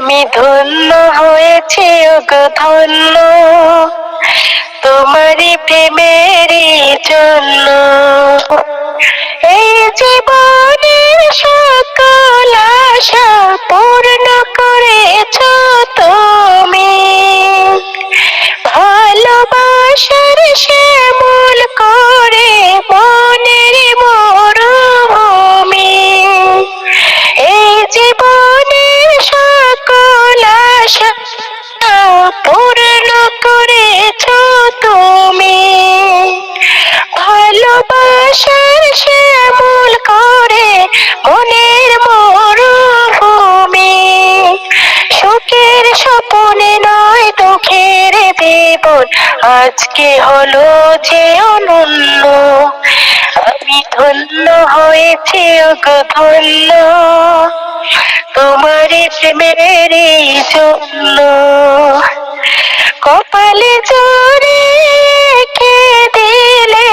আমি ধন্য হয়েছে ওগো ধন্য। তোমারই প্রেমেরই জন্য। এই জীবনের পূর্ণ করেছ তুমি। ভালোবাসার শ্যামল করে মনের মরুভূমি। সুখের স্বপনে নয়, দুঃখের জীবন আজকে হলো যে অনন্য। আমি ধন্য হয়েছি, ওগো ধন্য। তোমারই প্রেমের জন্য। কপালে জোরে কে দিলে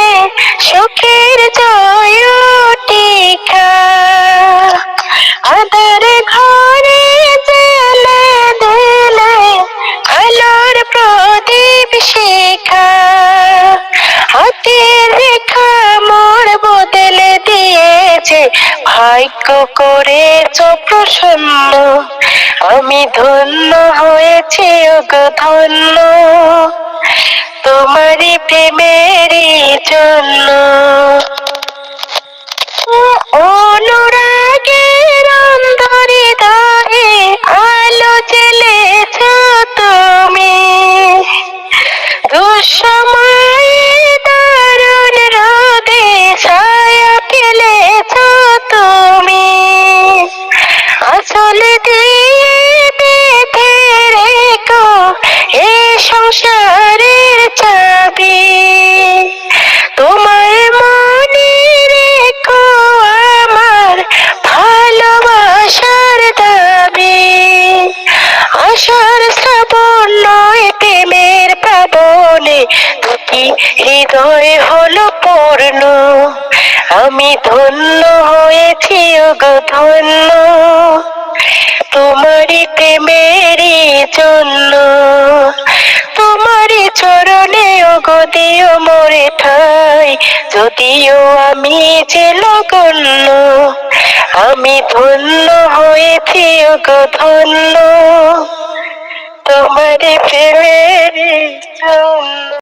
সুখের জয় টিকা আদার ঘরে জেলে দিলে আলোর প্রদীপ শিখা। দিয়েছে ভাগ্য করেছ প্রসন্ন। আমি ধন্য হয়েছি ওগো ধন্য। তোমারই প্রেমেরই জন্য। আমি ধন্য হয়েছি, ওগো ধন্য। তোমারই প্রেমেরই জন্য। তোমারই চরণে, ওগো দিও মোরে ঠাই। যদিও আমি যে লগন্য, আমি ধন্য হয়েছি, ওগো ধন্য। তোমারই প্রেমেরই জন্য।